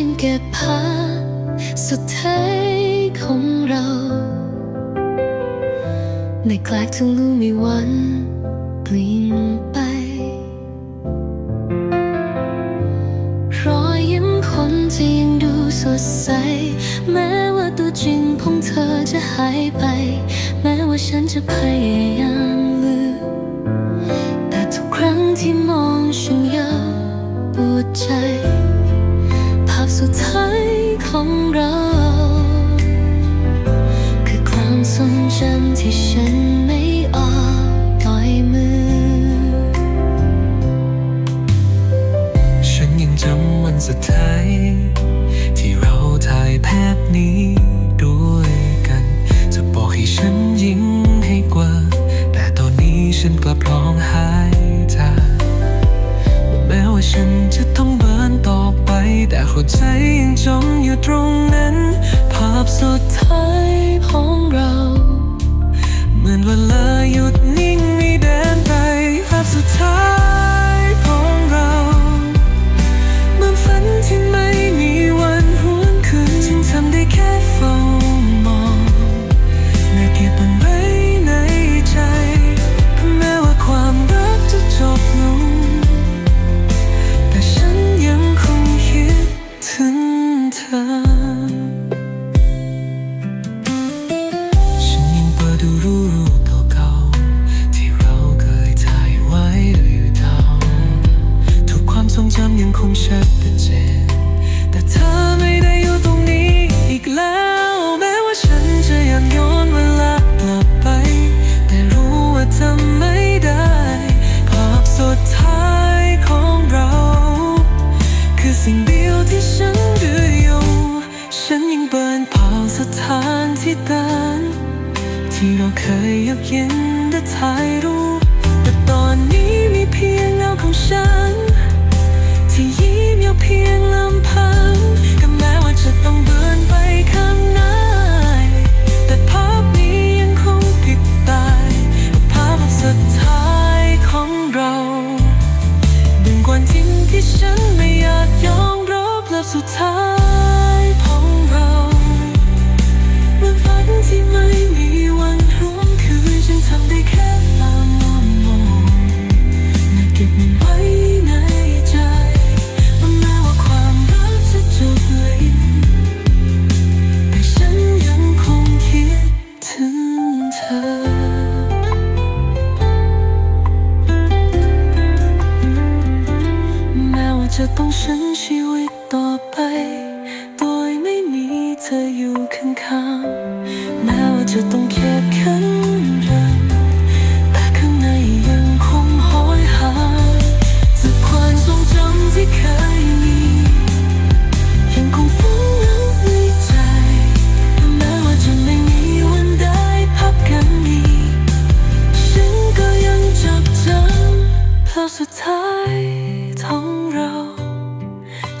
ยังเก็บภาพสุดท้ายของเรา ในกลกที่รู้ไม่วันเปลี่ยนไป รอยยิ้มคนที่ยังดูสดใส แม้ว่าตัวจริงของเธอจะหายไป แม้ว่าฉันจะพยายามลืมแต่ทุกครั้งที่มองฉันยังปวดใจ คงชัดเจน แต่เธอไม่ได้อยู่ตรงนี้อีกแล้ว แม้ว่าฉันจะอยากย้อนเวลากลับไป แต่รู้ว่าทำไม่ได้ภาพสุดท้ายของเรา คือสิ่งเดียวที่ฉันดื้ออยู่ ฉันยังเบินเผาสถานที่เดินที่เราเคยยกยินได้ถ่ายรูป สุดท้ายของเราเหมือนฝันที่ไม่มีวันหวนคืนฉันทำได้แค่เฝ้ามองมองและเก็บมันไว้ในใจแม้ว่าความรักจะจบลงแต่ฉันยังคงคิดถึงเธอแม้ว่าจะต้องใช้ สุดท้ายของเรา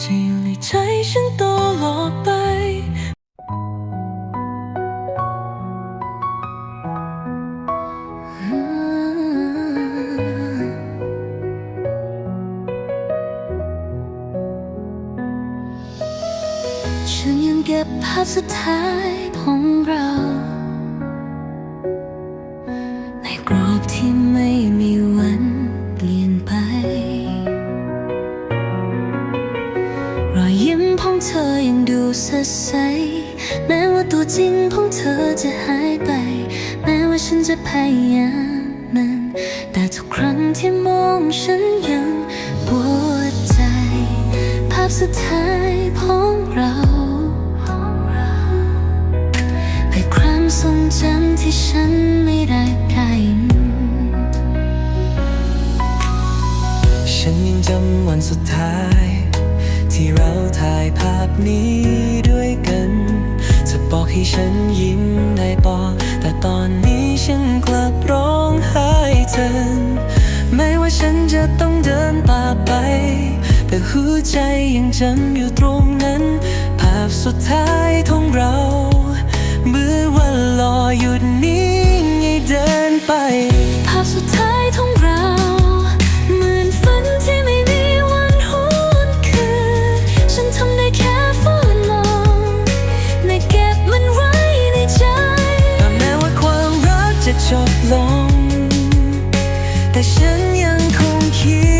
จะอยู่ในใจฉันตลอดไปฉันยังเก็บภาพสุดท้าย สดใส แม้ว่าตัวจริงของเธอจะหายไป แม้ว่าฉันจะพยายามมัน แต่ทุกครั้งที่มองฉันยังปวดใจ ภาพสุดท้ายของเราเป็นความทรงจำที่ฉันไม่ได้ใครฉันยังจำวันสุดท้าย ที่เราถ่ายภาพนี้ด้วยกันจะบอกให้ฉันยิ้มได้ปอแต่ตอนนี้ฉันกลับร้องไห้แทนแม้ว่าฉันจะต้องเดินต่อไป แต่หัวใจยังจำอยู่ตรงนั้น ภาพสุดท้ายของเราเมื่อวันรอหยุดนิ่งให้เดินไป บลง แต่ฉันยังคงคิด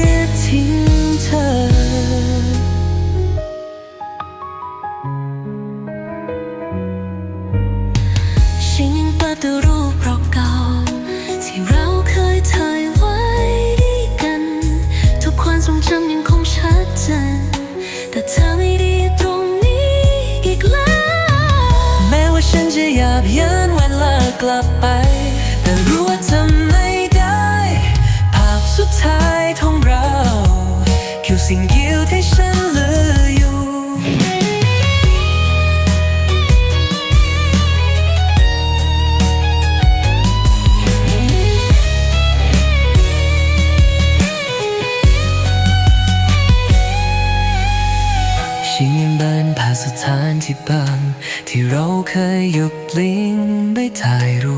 แต่รู้ว่าทำไม่ได้ ภาพสุดท้ายของเราคือสิ่งเดียวที่ฉันเหลืออยู่ ชิงเบินผ่านสถานที่บาง ที่เราเคยหยุดลิงได้ถ่ายรูป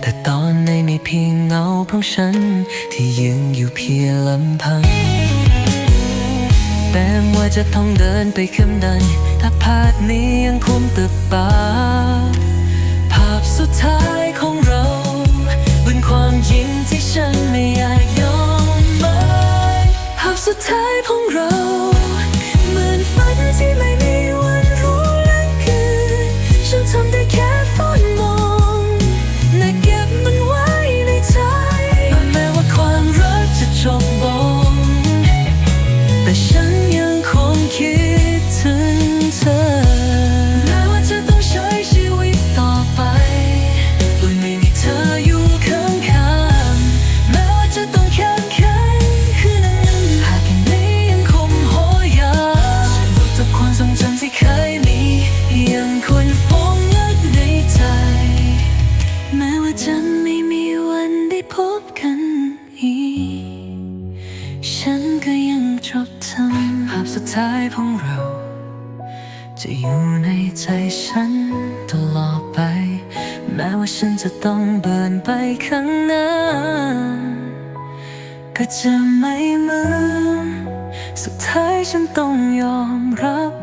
แต่ตอนในมีเพียงเงาของฉัน ที่ยืนอยู่เพียงลำพังแม้ว่าจะต้องเดินไปข้างใดถ้าภาพนี้ยังคงตึกปา แม้ว่าฉันจะต้องเบินไปข้างหน้า ก็จะไม่เหมือนสุดท้ายฉันต้องยอมรับ